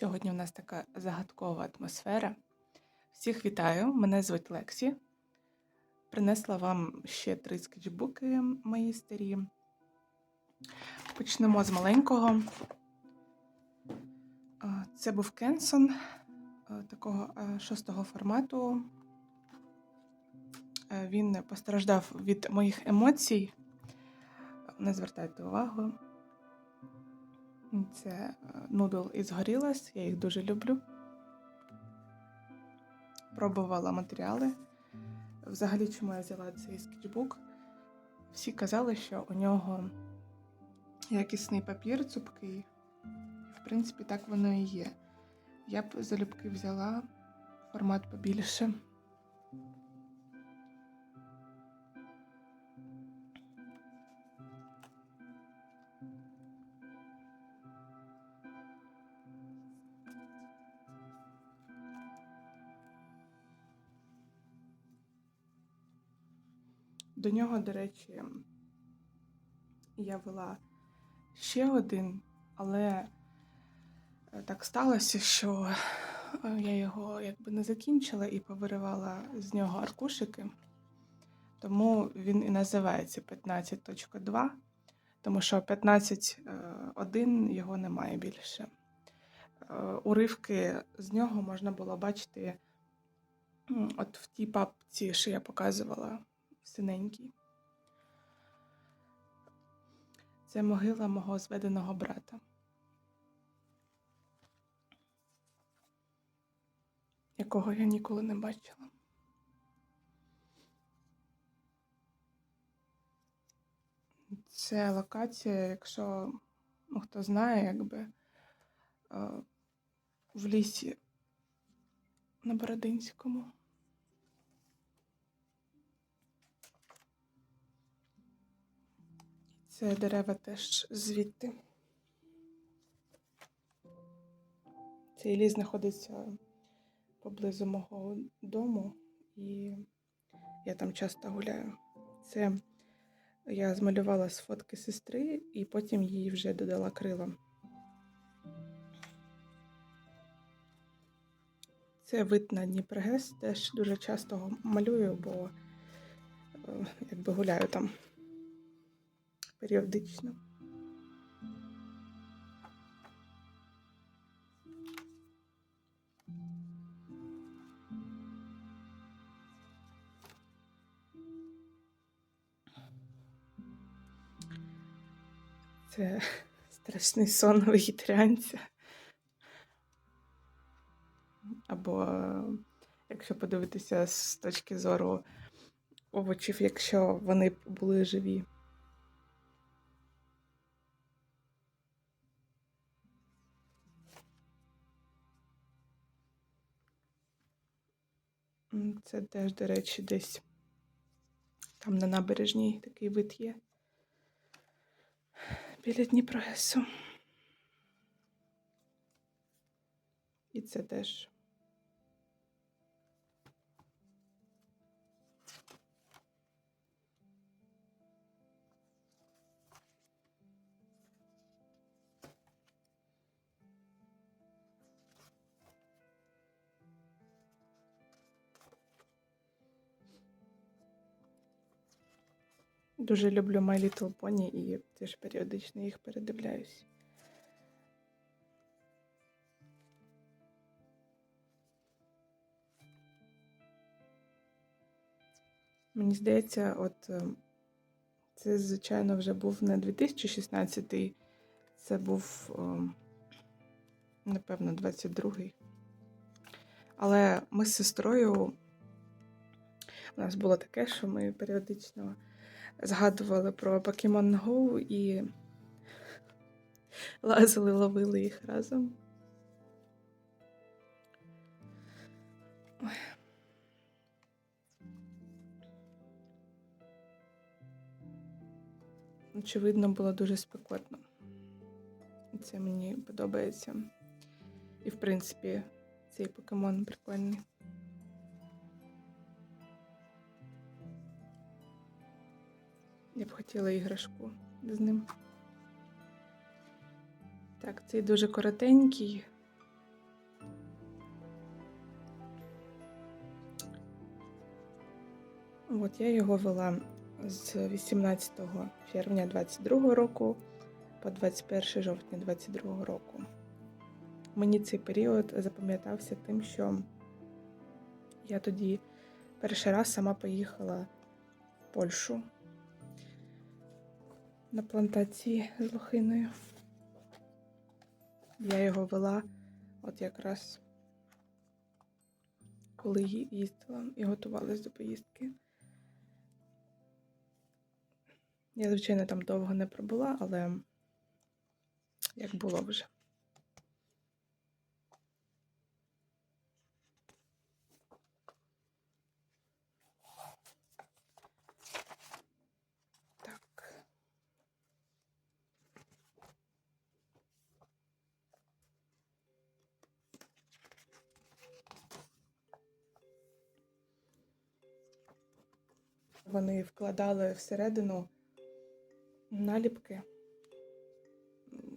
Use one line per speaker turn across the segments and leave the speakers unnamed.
Сьогодні у нас така загадкова атмосфера. Всіх вітаю! Мене звуть Лексі. Принесла вам ще три скетчбуки мої старі. Почнемо з маленького. Це був Кенсон такого шостого формату. Він постраждав від моїх емоцій. Не звертайте увагу. Це е, нудл із горілас, я їх дуже люблю. Пробувала матеріали. Взагалі, чому я взяла цей скетчбук? Всі казали, що у нього якісний папір цупкий. В принципі, так воно і є. Я б залюбки взяла формат побільше. До нього, до речі, я вела ще один, але е, так сталося, що е, я його якби не закінчила і повиривала з нього аркушики. Тому він і називається 15.2, тому що 15.1 його немає більше. Е, Уривки з нього можна було бачити от в тій папці, що я показувала синенький. Це могила мого зведеного брата. Якого я ніколи не бачила. Це локація, якщо ну, хто знає, якби е, в лісі на Бородинському. Це дерева теж звідти. Цей ліс знаходиться поблизу мого дому, і я там часто гуляю. Це я змалювала з фотки сестри і потім їй вже додала крила. Це вид на Дніпрогес, теж дуже часто малюю, бо е, якби гуляю там періодично. Це страшний сон вегетаріанця. Або, якщо подивитися з точки зору овочів, якщо вони були живі. Це теж, до речі, десь там на набережній такий вид є. Біля Дніпрогесу. І це теж. Дуже люблю My Little Pony і теж періодично їх передивляюсь. Мені здається, от е, це, звичайно, вже був не 2016, це був, е, напевно, 22-й. Але ми з сестрою, у нас було таке, що ми періодично згадували про Pokemon Go і лазили, ловили їх разом. Очевидно, було дуже спекотно. Це мені подобається. І, в принципі, цей покемон прикольний. Я б хотіла іграшку з ним. Так, цей дуже коротенький. От я його вела з 18 червня 22 року по 21 жовтня 22 року. Мені цей період запам'ятався тим, що я тоді перший раз сама поїхала в Польщу на плантації з лохиною. Я його вела от якраз коли їздила і готувалась до поїздки. Я, звичайно, там довго не пробула, але як було вже. Вони вкладали всередину наліпки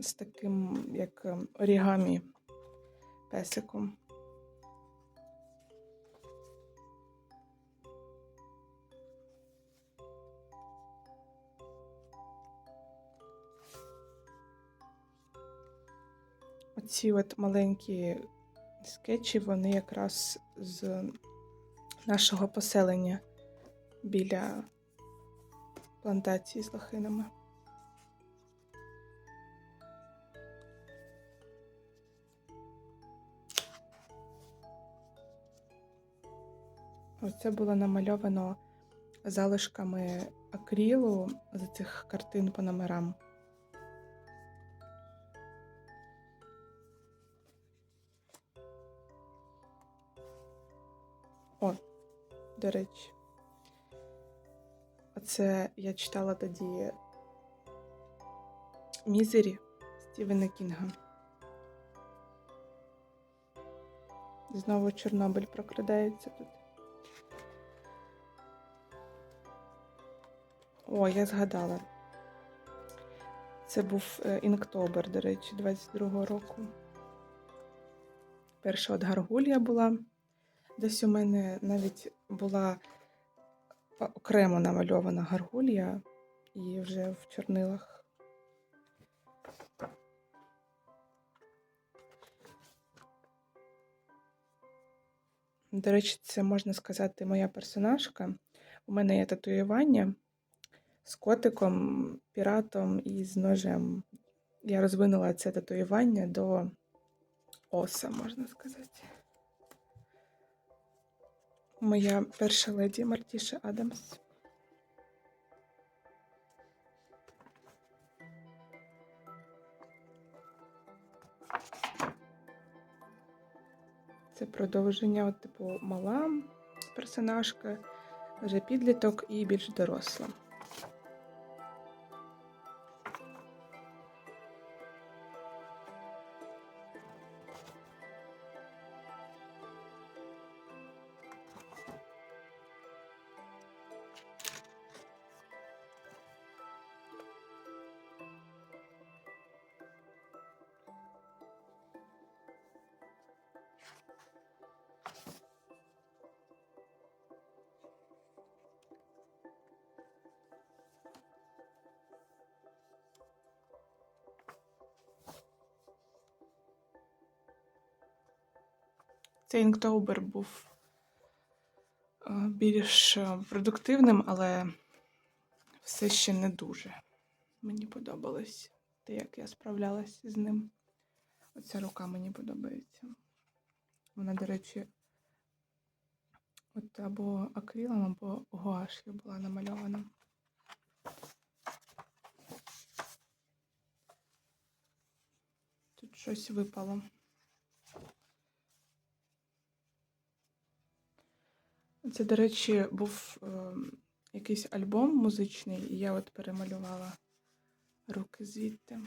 з таким, як ем, орігамі песиком. Оці от маленькі скетчі, вони якраз з нашого поселення біля плантації з лохинами. Ось це було намальовано залишками акрилу з цих картин по номерам. О, до речі. Оце я читала тоді Мізері Стівена Кінга. Знову Чорнобиль прокрадається тут. О, я згадала. Це був е, Інктобер, до речі, 22-го року. Перша от Гаргулія була. Десь у мене навіть була окремо намальована гаргулія і вже в чорнилах. До речі, це можна сказати моя персонажка. У мене є татуювання з котиком, піратом і з ножем. Я розвинула це татуювання до оса, можна сказати. Моя перша леді Мартіша Адамс. Це продовження, от, типу, мала персонажка, вже підліток і більш доросла. Цей інктобер був е, більш е, продуктивним, але все ще не дуже. Мені подобалось те, як я справлялась з ним. Оця рука мені подобається. Вона, до речі, от або акрилом, або гуаш'ю була намальована. Тут щось випало. Це, до речі, був е, якийсь альбом музичний, і я от перемалювала руки звідти.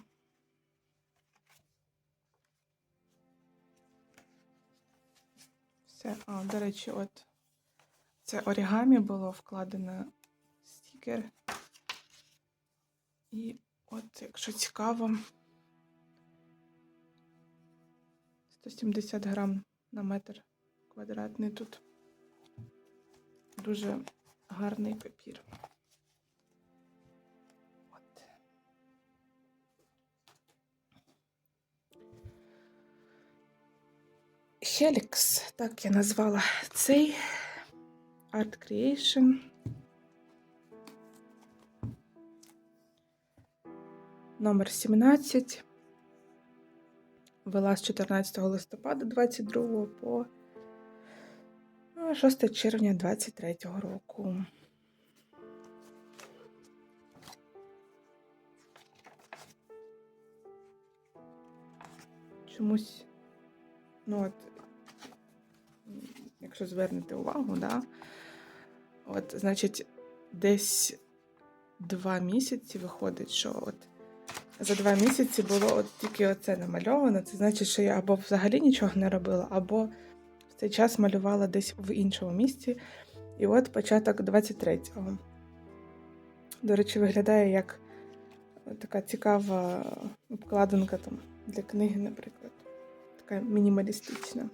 Все, а, до речі, от це орігамі було вкладено стікер. І от, якщо цікаво, 170 грам на метр квадратний тут. Дуже гарний папір. От. Helix, так я назвала цей Art Creation. Номер 17. Вела з 14 листопада 22 по ну, 6 червня 23 року. Чомусь, ну от, якщо звернете увагу, да, от, значить, десь два місяці виходить, що от за два місяці було от тільки оце намальовано. Це значить, що я або взагалі нічого не робила, або цей час малювала десь в іншому місці. І от початок 23-го. До речі, виглядає як така цікава обкладинка там для книги, наприклад. Така мінімалістична.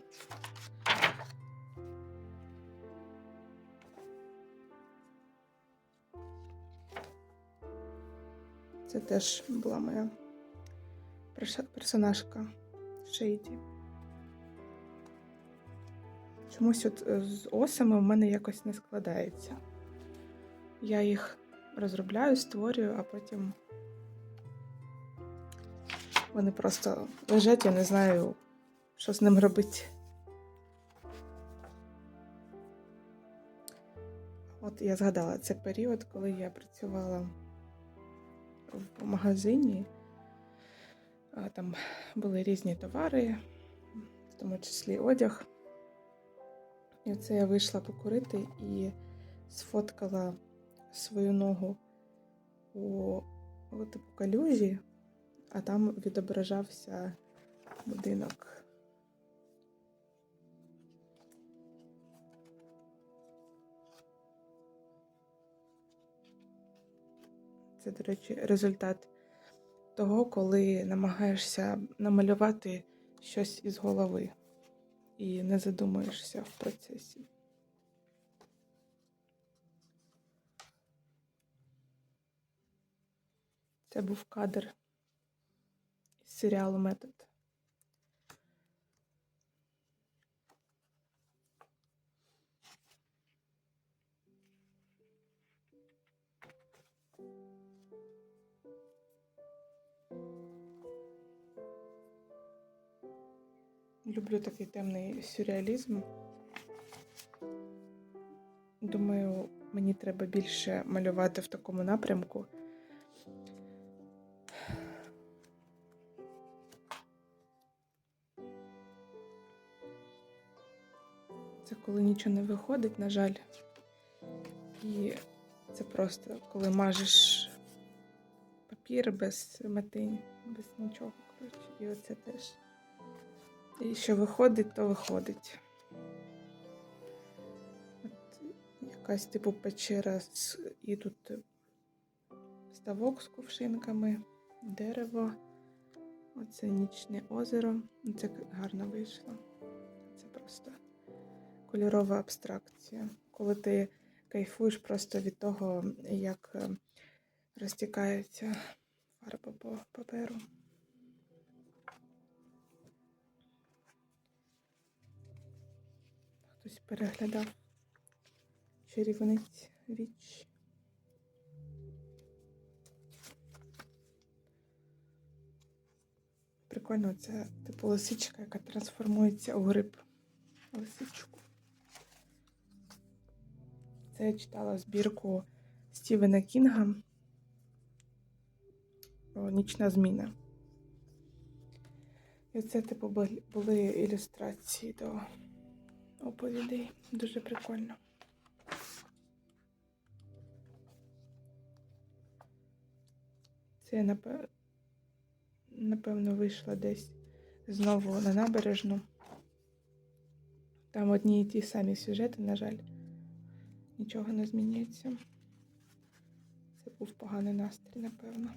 Це теж була моя персонажка Шейді. Чомусь от е, з осами в мене якось не складається. Я їх розробляю, створюю, а потім вони просто лежать, я не знаю, що з ним робити. От я згадала це період, коли я працювала в магазині. Там були різні товари, в тому числі одяг. І оце я вийшла покурити і сфоткала свою ногу у, типу калюжі, а там відображався будинок. Це, до речі, результат того, коли намагаєшся намалювати щось із голови і не задумаєшся в процесі. Це був кадр із серіалу Метод. Люблю такий темний сюрреалізм. Думаю, мені треба більше малювати в такому напрямку. Це коли нічого не виходить, на жаль. І це просто коли мажеш папір без метинь, без нічого. Коротше. І оце теж. І що виходить, то виходить. От якась типу печера і тут ставок з кувшинками, дерево. Оце нічне озеро. Ну, Це гарно вийшло. Це просто кольорова абстракція. Коли ти кайфуєш просто від того, як е, розтікається фарба по паперу. Переглядав чарівниць віч. Прикольно, це типу лисичка, яка трансформується у гриб. Лисичку. Це я читала збірку Стівена Кінга. О, Нічна зміна. І це, типу, були ілюстрації до оповідей. Дуже прикольно. Це напевно вийшла десь знову на набережну. Там одні і ті самі сюжети, на жаль, нічого не змінюється. Це був поганий настрій, напевно.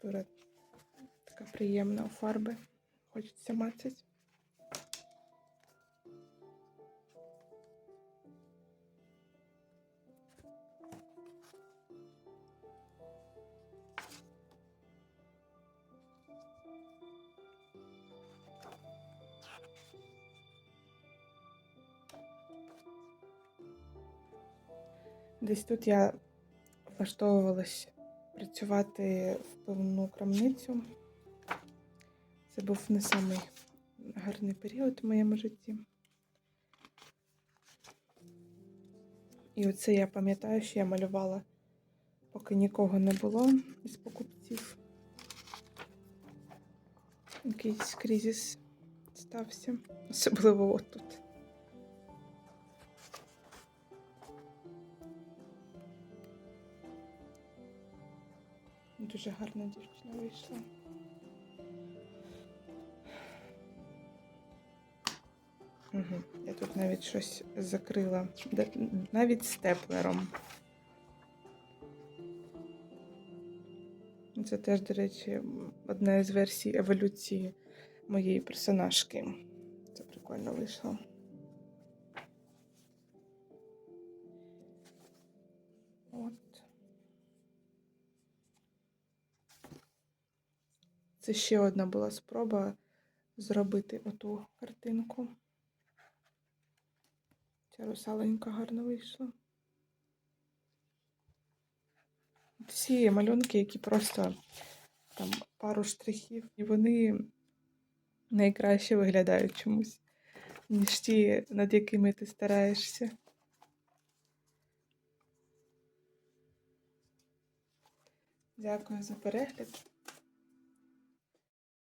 Текстура така приємна у фарби. Хочеться мацать. Десь тут я влаштовувалась працювати в певну крамницю. Це був не самий гарний період в моєму житті. І оце я пам'ятаю, що я малювала, поки нікого не було із покупців. Якийсь кризис стався, особливо отут. Дуже гарна дівчина вийшла. Угу. Я тут навіть щось закрила. Навіть степлером. Це теж, до речі, одна із версій еволюції моєї персонажки. Це прикольно вийшло. Це ще одна була спроба зробити оту картинку. Ця русаленька гарно вийшла. Всі малюнки, які просто там пару штрихів, і вони найкраще виглядають чомусь, ніж ті, над якими ти стараєшся. Дякую за перегляд.